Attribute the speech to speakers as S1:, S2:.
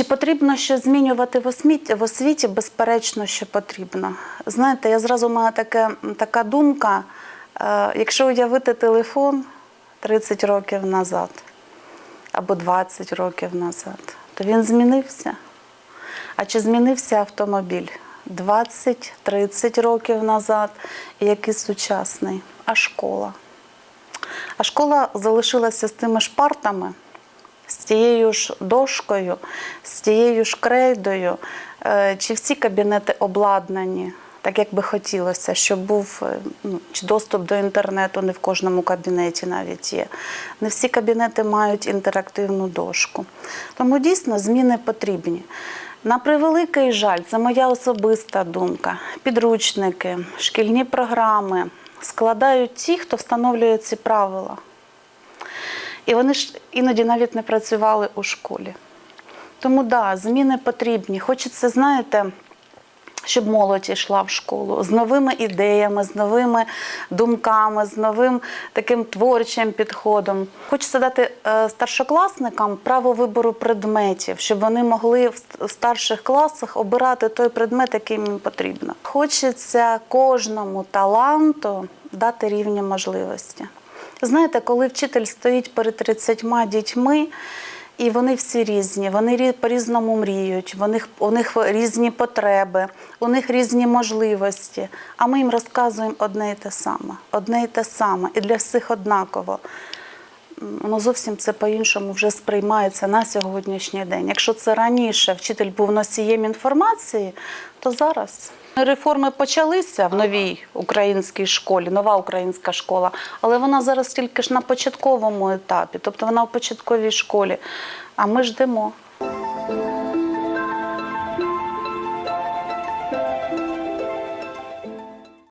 S1: Чи потрібно щось змінювати в освіті? В освіті? Безперечно, що потрібно. Знаєте, я зразу маю таке, така думка, е, якщо уявити телефон 30 років назад або 20 років назад, то він змінився. А чи змінився автомобіль 20-30 років назад, і який сучасний? А школа? А школа залишилася з тими ж партами, з тією ж дошкою, з тією ж крейдою. Е, Чи всі кабінети обладнані, так як би хотілося, щоб був е, ну, чи доступ до інтернету не в кожному кабінеті навіть є. Не всі кабінети мають інтерактивну дошку. Тому дійсно зміни потрібні. На превеликий жаль, це моя особиста думка. Підручники, шкільні програми складають ті, хто встановлює ці правила. І вони ж іноді навіть не працювали у школі. Тому да, зміни потрібні. Хочеться, знаєте, щоб молодь йшла в школу з новими ідеями, з новими думками, з новим таким творчим підходом. Хочеться дати е, старшокласникам право вибору предметів, щоб вони могли в старших класах обирати той предмет, який їм потрібно. Хочеться кожному таланту дати рівні можливості. Знаєте, коли вчитель стоїть перед 30 дітьми, і вони всі різні, вони рі- по-різному мріють, у них, у них різні потреби, у них різні можливості. А ми їм розказуємо одне і те саме, одне і те саме, і для всіх однаково. Воно зовсім це по-іншому вже сприймається на сьогоднішній день. Якщо це раніше вчитель був носієм інформації, то зараз реформи почалися в новій українській школі, нова українська школа, але вона зараз тільки ж на початковому етапі, тобто вона в початковій школі. А ми ждемо.